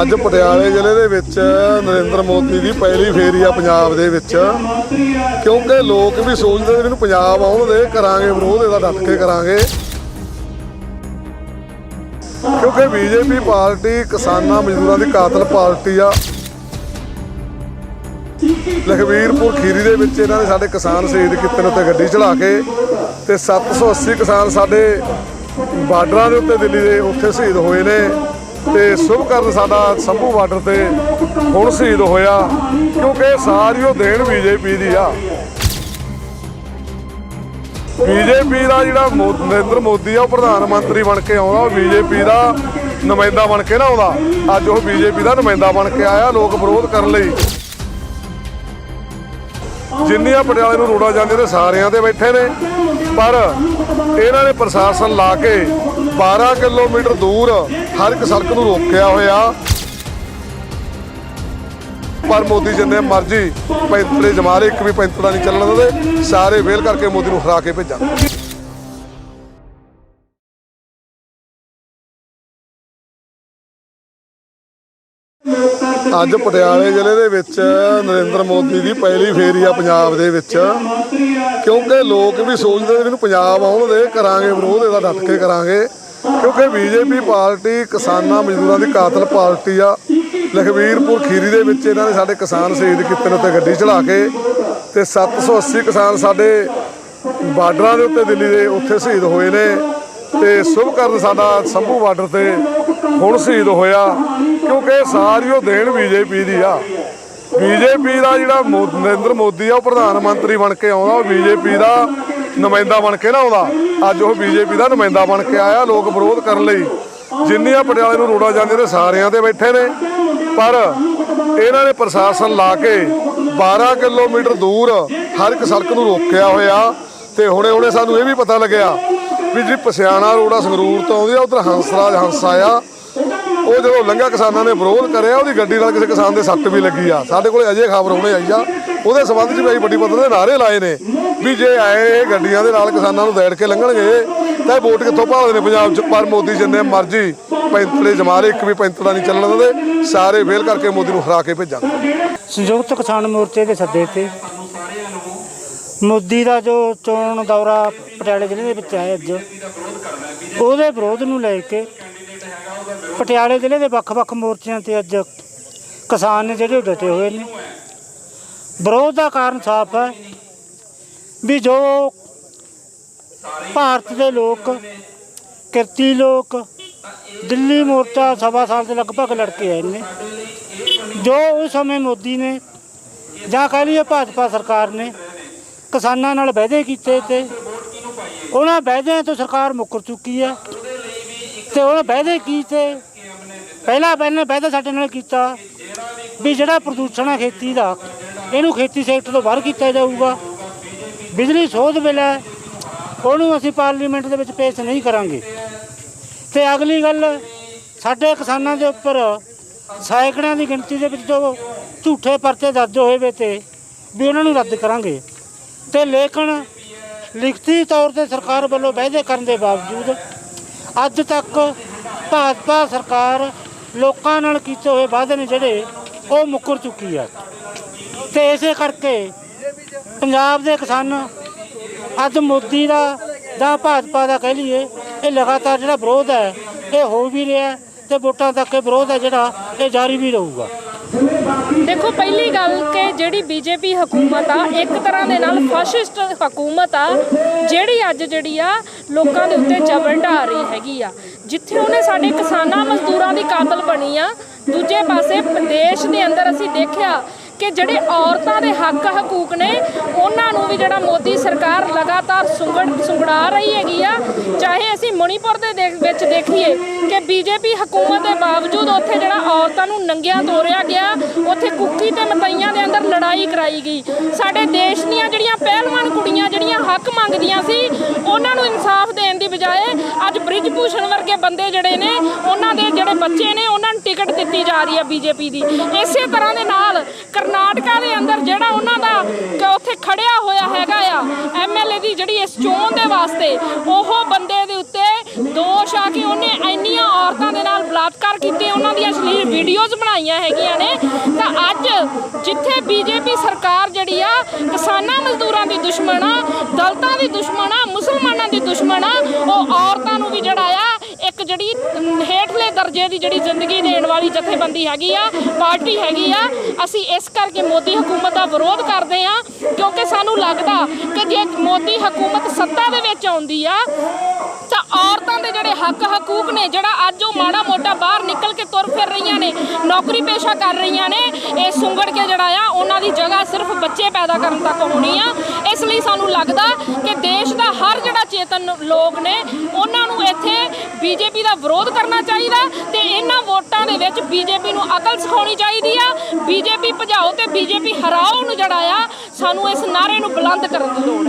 ਅੱਜ ਪਟਿਆਲੇ ਜ਼ਿਲ੍ਹੇ ਦੇ ਵਿੱਚ ਨਰਿੰਦਰ ਮੋਦੀ ਦੀ ਪਹਿਲੀ ਫੇਰੀ ਆ ਪੰਜਾਬ ਦੇ ਵਿੱਚ। ਕਿਉਂਕਿ ਲੋਕ ਵੀ ਸੋਚਦੇ ਨੇ ਇਹਨੂੰ ਪੰਜਾਬ ਆਉਣ ਦੇ, ਕਰਾਂਗੇ ਵਿਰੋਧ, ਇਹਦਾ ਡਟ ਕੇ ਕਰਾਂਗੇ। ਕਿਉਂਕਿ ਬੀਜੇਪੀ ਪਾਰਟੀ ਕਿਸਾਨਾਂ ਮਜ਼ਦੂਰਾਂ ਦੀ ਕਾਤਲ ਪਾਰਟੀ ਆ। ਲਖਵੀਰਪੁਰ ਖੀਰੀ ਦੇ ਵਿੱਚ ਇਹਨਾਂ ਨੇ ਸਾਡੇ ਕਿਸਾਨ ਸ਼ਹੀਦ ਕੀਤੇ ਨੇ ਉੱਤੇ ਗੱਡੀ ਚੜਾ ਕੇ ਤੇ 780 ਕਿਸਾਨ ਸਾਡੇ ਬਾਰਡਰਾਂ ਦੇ ਉੱਤੇ ਦਿੱਲੀ ਦੇ ਉੱਥੇ ਸ਼ਹੀਦ ਹੋਏ ਨੇ। ਤੇ ਸ਼ੁਭਕਰਨ ਸਾਡਾ ਸੰਭੂ ਬਾਰਡਰ ਤੇ ਹੁਣ ਸ਼ਹੀਦ ਹੋਇਆ, ਕਿਉਂਕਿ ਸਾਰੀ ਉਹ ਦੇਣ ਬੀਜੇਪੀ ਦੀ ਆ। ਬੀਜੇਪੀ ਦਾ ਜਿਹੜਾ ਨਰਿੰਦਰ ਮੋਦੀ ਆ, ਉਹ ਪ੍ਰਧਾਨ ਮੰਤਰੀ ਬਣ ਕੇ ਆਉਂਦਾ, ਉਹ ਬੀਜੇਪੀ ਦਾ ਨੁਮਾਇੰਦਾ ਬਣ ਕੇ ਨਾ ਆਉਂਦਾ। ਅੱਜ ਉਹ ਬੀਜੇਪੀ ਦਾ ਨੁਮਾਇੰਦਾ ਬਣ ਕੇ ਆਇਆ, ਲੋਕ ਵਿਰੋਧ ਕਰਨ ਲਈ। ਜਿੰਨੀਆਂ ਪਟਿਆਲੇ ਨੂੰ ਰੋੜਾ ਜਾਂਦੇ ਨੇ, ਸਾਰਿਆਂ ਦੇ ਬੈਠੇ ਨੇ। ਪਰ ਇਹਨਾਂ ਨੇ ਪ੍ਰਸ਼ਾਸਨ ਲਾ ਕੇ 12 ਕਿਲੋਮੀਟਰ ਦੂਰ ਹਰ ਇੱਕ ਸੜਕ ਨੂੰ ਰੋਕਿਆ ਹੋਇਆ। ਪਰ ਮੋਦੀ ਜਿੰਨੇ ਮਰਜ਼ੀ ਪੈਂਤੜੇ ਜਮਾਰੇ ਇੱਕ ਵੀ ਪੈਂਤੜਾ ਨਹੀਂ ਚੱਲਣ ਦਿੰਦੇ। ਸਾਰੇ ਵੇਲ ਕਰਕੇ ਮੋਦੀ ਨੂੰ ਹਰਾ ਕੇ ਭੇਜਾਂਗੇ। ਅੱਜ ਪਟਿਆਲੇ ਜ਼ਿਲ੍ਹੇ ਦੇ ਵਿੱਚ ਨਰਿੰਦਰ ਮੋਦੀ ਦੀ ਪਹਿਲੀ ਫੇਰੀ ਆ ਪੰਜਾਬ ਦੇ ਵਿੱਚ। ਕਿਉਂਕਿ ਲੋਕ ਵੀ ਸੋਚਦੇ ਨੇ ਇਹਨੂੰ ਪੰਜਾਬ ਆਉਣ ਦੇ, ਕਰਾਂਗੇ ਵਿਰੋਧ, ਇਹਦਾ ਡਟ ਕੇ ਕਰਾਂਗੇ। ਕਿਉਂਕਿ ਬੀਜੇਪੀ ਪਾਰਟੀ ਕਿਸਾਨਾਂ ਮਜ਼ਦੂਰਾਂ ਦੀ ਕਾਤਲ ਪਾਰਟੀ ਆ। ਲਖਵੀਰਪੁਰ ਖੀਰੀ ਦੇ ਵਿੱਚ ਇਹਨਾਂ ਨੇ ਸਾਡੇ ਕਿਸਾਨ ਸ਼ਹੀਦ ਕੀਤੇ ਨੇ ਉੱਤੇ ਗੱਡੀ ਚੜਾ ਕੇ। ਤੇ 780 ਕਿਸਾਨ ਸਾਡੇ ਬਾਰਡਰਾਂ ਦੇ ਉੱਤੇ ਦਿੱਲੀ ਦੇ ਉੱਥੇ ਸ਼ਹੀਦ ਹੋਏ ਨੇ। ਤੇ ਸ਼ੁਭਕਰਨ ਸਾਡਾ ਸੰਭੂ ਬਾਰਡਰ ਤੇ ਹੁਣ ਸ਼ਹੀਦ ਹੋਇਆ, ਕਿਉਂਕਿ ਸਾਰੀ ਉਹ ਦੇਣ ਬੀਜੇਪੀ ਦੀ ਆ। ਬੀਜੇਪੀ ਦਾ ਜਿਹੜਾ ਮੋ- ਨਰਿੰਦਰ ਮੋਦੀ ਆ, ਉਹ ਪ੍ਰਧਾਨ ਮੰਤਰੀ ਬਣ ਕੇ ਆਉਂਦਾ, ਉਹ ਬੀਜੇਪੀ ਦਾ ਨੁਮਾਇੰਦਾ ਬਣ ਕੇ ਨਾ ਆਉਂਦਾ। ਅੱਜ ਉਹ ਬੀਜੇਪੀ ਦਾ ਨੁਮਾਇੰਦਾ ਬਣ ਕੇ ਆਇਆ, ਲੋਕ ਵਿਰੋਧ ਕਰਨ ਲਈ। ਜਿੰਨੀਆਂ ਪਟਿਆਲੇ ਨੂੰ ਰੋੜਾ ਜਾਂਦੇ ਨੇ, ਸਾਰਿਆਂ ਤੇ ਬੈਠੇ ਨੇ। ਪਰ ਇਹਨਾਂ ਨੇ ਪ੍ਰਸ਼ਾਸਨ ਲਾ ਕੇ 12 ਕਿਲੋਮੀਟਰ ਦੂਰ ਹਰ ਇੱਕ ਸੜਕ ਨੂੰ ਰੋਕਿਆ ਹੋਇਆ ਤੇ ਹੁਣੇ ਹੁਣੇ ਸਾਨੂੰ ਇਹ ਵੀ ਪਤਾ ਲੱਗਿਆ ਵੀ ਜਿਹੜੀ ਪਸਿਆਣਾ ਰੋਡ ਆ, ਸੰਗਰੂਰ ਤੋਂ ਆਉਂਦੀ ਆ, ਉਧਰ ਹੰਸਰਾਜ ਹੰਸ ਆਇਆ। ਉਹ ਜਦੋਂ ਲੰਘਿਆ, ਕਿਸਾਨਾਂ ਨੇ ਵਿਰੋਧ ਕਰਿਆ, ਉਹਦੀ ਗੱਡੀ ਨਾਲ ਕਿਸੇ ਕਿਸਾਨ ਦੇ ਸੱਟ ਵੀ ਲੱਗੀ ਆ। ਸਾਡੇ ਕੋਲੇ ਅਜੇ ਖਬਰ ਹੁਣੇ ਆਈ ਆ। ਉਹਦੇ ਸਬੰਧ 'ਚ ਵੀ ਅਸੀਂ ਵੱਡੀ ਪੱਧਰ ਦੇ ਨਾਰੇ ਲਾਏ ਨੇ ਵੀ ਜੇ ਆਏ ਇਹ ਗੱਡੀਆਂ ਦੇ ਨਾਲ ਕਿਸਾਨਾਂ ਨੂੰ ਦੇੜ ਕੇ ਲੰਘਣਗੇ, ਤਾਂ ਇਹ ਵੋਟ ਕਿੱਥੋਂ ਭਾਲਦੇ ਨੇ ਪੰਜਾਬ 'ਚ? ਪਰ ਮੋਦੀ ਜਿੰਨੇ ਮਰਜ਼ੀ ਪੈਂਤੜੇ ਜਮਾਰੇ ਇੱਕ ਵੀ ਪੈਂਤੜਾ ਨਹੀਂ ਚੱਲਣ ਦਿੰਦੇ। ਸਾਰੇ ਫੇਲ ਕਰਕੇ ਮੋਦੀ ਨੂੰ ਹਰਾ ਕੇ ਭੇਜਾਂਗੇ। ਸੰਯੁਕਤ ਕਿਸਾਨ ਮੋਰਚੇ ਦੇ ਸੱਦੇ ਤੇ ਮੋਦੀ ਦਾ ਜੋ ਚੋਣ ਦੌਰਾ ਪਟਿਆਲੇ ਜ਼ਿਲ੍ਹੇ ਦੇ ਵਿੱਚ ਹੈ ਅੱਜ, ਉਹਦੇ ਵਿਰੋਧ ਨੂੰ ਲੈ ਕੇ ਪਟਿਆਲੇ ਜ਼ਿਲ੍ਹੇ ਦੇ ਵੱਖ-ਵੱਖ ਮੋਰਚਿਆਂ ਤੇ ਅੱਜ ਕਿਸਾਨ ਨੇ ਜਿਹੜੇ ਉਹ ਡਟੇ ਹੋਏ ਨੇ। ਵਿਰੋਧ ਦਾ ਕਾਰਨ ਸਾਫ਼ ਹੈ ਵੀ ਜੋ ਭਾਰਤ ਦੇ ਲੋਕ, ਕਿਰਤੀ ਲੋਕ, ਦਿੱਲੀ ਮੋਰਚਾ ਸਵਾ ਸਾਲ ਦੇ ਲਗਭਗ ਲੜ ਕੇ ਆਏ ਨੇ। ਜੋ ਉਸ ਸਮੇਂ ਮੋਦੀ ਨੇ ਜਾਂ ਕਹਿ ਲਈਏ ਭਾਜਪਾ ਸਰਕਾਰ ਨੇ ਕਿਸਾਨਾਂ ਨਾਲ ਵਾਅਦੇ ਕੀਤੇ ਤੇ ਉਹਨਾਂ ਵਾਅਦਿਆਂ ਤੋਂ ਸਰਕਾਰ ਮੁੱਕਰ ਚੁੱਕੀ ਹੈ। ਤੇ ਉਹਨਾਂ ਵਾਅਦੇ ਕੀਤੇ ਪਹਿਲਾਂ ਪਹਿਲਾਂ ਵਾਅਦਾ ਸਾਡੇ ਨਾਲ ਕੀਤਾ ਵੀ ਜਿਹੜਾ ਪ੍ਰਦੂਸ਼ਣ ਹੈ ਖੇਤੀ ਦਾ, ਇਹਨੂੰ ਖੇਤੀ ਸੈਕਟਰ ਤੋਂ ਬਾਹਰ ਕੀਤਾ ਜਾਊਗਾ। ਬਿਜਲੀ ਸੋਧ ਬਿੱਲ ਹੈ, ਉਹਨੂੰ ਅਸੀਂ ਪਾਰਲੀਮੈਂਟ ਦੇ ਵਿੱਚ ਪੇਸ਼ ਨਹੀਂ ਕਰਾਂਗੇ। ਤੇ ਅਗਲੀ ਗੱਲ, ਸਾਡੇ ਕਿਸਾਨਾਂ ਦੇ ਉੱਪਰ ਸੈਂਕੜਿਆਂ ਦੀ ਗਿਣਤੀ ਦੇ ਵਿੱਚ ਜੋ ਝੂਠੇ ਪਰਚੇ ਦਰਜ ਹੋਏ ਵੇ ਤੇ, ਵੀ ਉਹਨਾਂ ਨੂੰ ਰੱਦ ਕਰਾਂਗੇ। ਤੇ ਲੇਕਿਨ ਲਿਖਤੀ ਤੌਰ ਤੇ ਸਰਕਾਰ ਵੱਲੋਂ ਵਾਅਦੇ ਕਰਨ ਦੇ ਬਾਵਜੂਦ ਅੱਜ ਤੱਕ ਭਾਜਪਾ ਸਰਕਾਰ ਲੋਕਾਂ ਨਾਲ ਕੀਤੇ ਹੋਏ ਵਾਅਦੇ ਨੇ ਜਿਹੜੇ ਉਹ ਮੁੱਕਰ ਚੁੱਕੀ ਆ। ਤੇ ਇਸੇ ਕਰਕੇ ਪੰਜਾਬ ਦੇ ਕਿਸਾਨ ਅੱਜ ਮੋਦੀ ਦਾ ਜਾਂ ਭਾਜਪਾ ਦਾ ਕਹਿ ਲਈਏ, ਇਹ ਲਗਾਤਾਰ ਜਿਹੜਾ ਵਿਰੋਧ ਹੈ, ਇਹ ਹੋ ਵੀ ਰਿਹਾ ਹੈ ਤੇ ਵੋਟਾਂ ਤੱਕ ਇਹ ਵਿਰੋਧ ਹੈ ਜਿਹੜਾ ਇਹ ਜਾਰੀ ਵੀ ਰਹੂਗਾ। ਦੇਖੋ, ਪਹਿਲੀ ਗੱਲ ਕਿ ਜਿਹੜੀ ਬੀਜੇਪੀ ਹਕੂਮਤ ਆ, ਇੱਕ ਤਰ੍ਹਾਂ ਦੇ ਨਾਲ ਫਾਸ਼ਿਸਟ ਹਕੂਮਤ ਆ, ਜਿਹੜੀ ਅੱਜ ਜਿਹੜੀ ਆ ਲੋਕਾਂ ਦੇ ਉੱਤੇ ਜ਼ਬਰ ਢਾ ਰਹੀ ਹੈਗੀ ਆ। ਜਿੱਥੇ ਉਹਨੇ ਸਾਡੇ ਕਿਸਾਨਾਂ ਮਜ਼ਦੂਰਾਂ ਦੀ ਕਾਤਲ ਬਣੀ ਆ, ਦੂਜੇ ਪਾਸੇ ਦੇਸ਼ ਦੇ ਅੰਦਰ ਅਸੀਂ ਦੇਖਿਆ ਕਿ ਜਿਹੜੇ ਔਰਤਾਂ ਦੇ ਹੱਕ ਹਕੂਕ ਨੇ, ਉਹਨਾਂ ਨੂੰ ਵੀ ਜਿਹੜਾ ਮੋਦੀ ਸਰਕਾਰ ਲਗਾਤਾਰ ਸੁੰਗੜ, ਸੁੰਗੜਾ ਰਹੀ ਹੈਗੀ ਆ, ਚਾਹੇ ਅਸੀਂ ਮਣੀਪੁਰ ਦੇ ਦੇਖ- ਵਿੱਚ ਦੇਖੀਏ ਕਿ ਬੀਜੇਪੀ ਹਕੂਮਤ ਦੇ ਬਾਵਜੂਦ ਉੱਥੇ ਜਿਹੜਾ ਔਰਤਾਂ ਨੂੰ ਨੰਗਿਆਂ ਤੋਰਿਆ ਗਿਆ, ਉੱਥੇ ਕੁੱਕੀ ਤੇ ਮਤਈਆਂ ਦੇ ਅੰਦਰ ਲੜਾਈ ਕਰਾਈ ਗਈ। ਸਾਡੇ ਦੇਸ਼ ਦੀਆਂ ਜਿਹੜੀਆਂ ਪਹਿਲਵਾਨ ਕੁੜੀਆਂ, ਜਿਹੜੀਆਂ ਹੱਕ ਮੰਗਦੀਆਂ ਸੀ, ਉਹਨਾਂ ਨੂੰ ਇਨਸਾਫ ਦੇਣ ਦੀ ਬਜਾਏ ਅੱਜ ਬ੍ਰਿਜ ਭੂਸ਼ਣ ਵਰਗੇ ਬੰਦੇ ਜਿਹੜੇ ਨੇ, ਉਹਨਾਂ ਦੇ ਜਿਹੜੇ ਬੱਚੇ ਨੇ, ਉਹਨਾਂ ਨੂੰ ਜਾ ਰਹੀ ਹੈ ਬੀਜੇਪੀ ਦੀ। ਇਸੇ ਤਰ੍ਹਾਂ ਦੇ ਨਾਲ ਕਰਨਾਟਕਾ ਦੇ ਅੰਦਰ ਜਿਹੜਾ ਉਹਨਾਂ ਦਾ ਉੱਥੇ ਖੜਿਆ ਹੋਇਆ ਹੈਗਾ ਆ ਐਮਐਲਏ ਦੀ ਜਿਹੜੀ ਇਸ ਚੋਣ ਦੇ ਵਾਸਤੇ, ਉਹ ਬੰਦੇ ਦੇ ਉੱਤੇ ਦੋਸ਼ ਆ ਕਿ ਉਹਨੇ ਇੰਨੀਆਂ ਔਰਤਾਂ ਦੇ ਨਾਲ ਬਲਾਤਕਾਰ ਕੀਤੇ, ਉਹਨਾਂ ਦੀਆਂ ਅਸ਼ਲੀਲ ਵੀਡੀਓਜ਼ ਬਣਾਈਆਂ ਹੈਗੀਆਂ ਨੇ। ਤਾਂ ਅੱਜ ਜਿੱਥੇ ਬੀਜੇਪੀ ਸਰਕਾਰ ਜਿਹੜੀ ਆ, ਕਿਸਾਨਾਂ ਮਜ਼ਦੂਰਾਂ ਦੀ ਦੁਸ਼ਮਣ ਆ, ਦਲਤਾਂ ਦੀ ਦੁਸ਼ਮਣ ਆ, ਮੁਸਲਮਾਨਾਂ ਦੀ ਦੁਸ਼ਮਣ ਆ, ਉਹ ਔਰਤ ਇੱਕ ਹੇਠਲੇ ਦਰਜੇ ਦੀ ਜਿਹੜੀ ਜ਼ਿੰਦਗੀ ਦੇਣ ਵਾਲੀ ਜਥੇਬੰਦੀ ਹੈਗੀ ਆ, ਪਾਰਟੀ ਹੈਗੀ ਆ, ਅਸੀਂ ਇਸ ਕਰਕੇ ਮੋਦੀ ਹਕੂਮਤ ਦਾ ਵਿਰੋਧ ਕਰਦੇ ਆ, ਕਿਉਂਕਿ ਸਾਨੂੰ ਲੱਗਦਾ ਕਿ ਜੇ ਮੋਦੀ ਹਕੂਮਤ ਸੱਤਾ ਦੇ ਵਿੱਚ ਆਉਂਦੀ ਆ, ਤਾਂ ਔਰਤਾਂ ਦੇ ਜਿਹੜੇ ਹੱਕ ਹਕੂਕ ਨੇ, ਜਿਹੜਾ ਅੱਜ ਉਹ ਮਾੜਾ ਮੋਟਾ ਬਾਹਰ ਨਿਕਲ ਕੇ ਤੁਰ ਫਿਰ ਰਹੀਆਂ ਨੇ, ਨੌਕਰੀ ਪੇਸ਼ਾ ਕਰ ਰਹੀਆਂ ਨੇ, ਇਹ ਸੁੰਗੜ ਕੇ ਜਿਹੜਾ ਆ, ਉਹਨਾਂ ਦੀ ਜਗ੍ਹਾ ਸਿਰਫ ਬੱਚੇ ਪੈਦਾ ਕਰਨ ਤੱਕ ਹੋਣੀ ਆ। ਇਸ ਲਈ ਸਾਨੂੰ ਲੱਗਦਾ ਕਿ ਦੇਸ਼ ਦਾ ਹਰ ਜਿਹੜਾ ਚੇਤਨ ਲੋਕ ਨੇ, ਉਹਨਾਂ ਨੂੰ ਬੀਜੇਪੀ ਦਾ ਵਿਰੋਧ ਕਰਨਾ ਚਾਹੀਦਾ ਤੇ ਇਹਨਾਂ ਵੋਟਾਂ ਦੇ ਵਿੱਚ ਬੀਜੇਪੀ ਨੂੰ ਅਕਲ ਸਿਖਾਉਣੀ ਚਾਹੀਦੀ ਆ। ਬੀਜੇਪੀ ਭਜਾਓ ਤੇ ਬੀਜੇਪੀ ਹਰਾਓ ਨੂੰ ਜਿਹੜਾ ਆ ਸਾਨੂੰ ਇਸ ਨਾਰੇ ਨੂੰ ਬੁਲੰਦ ਕਰਨ ਦੀ ਲੋੜ ਹੈ।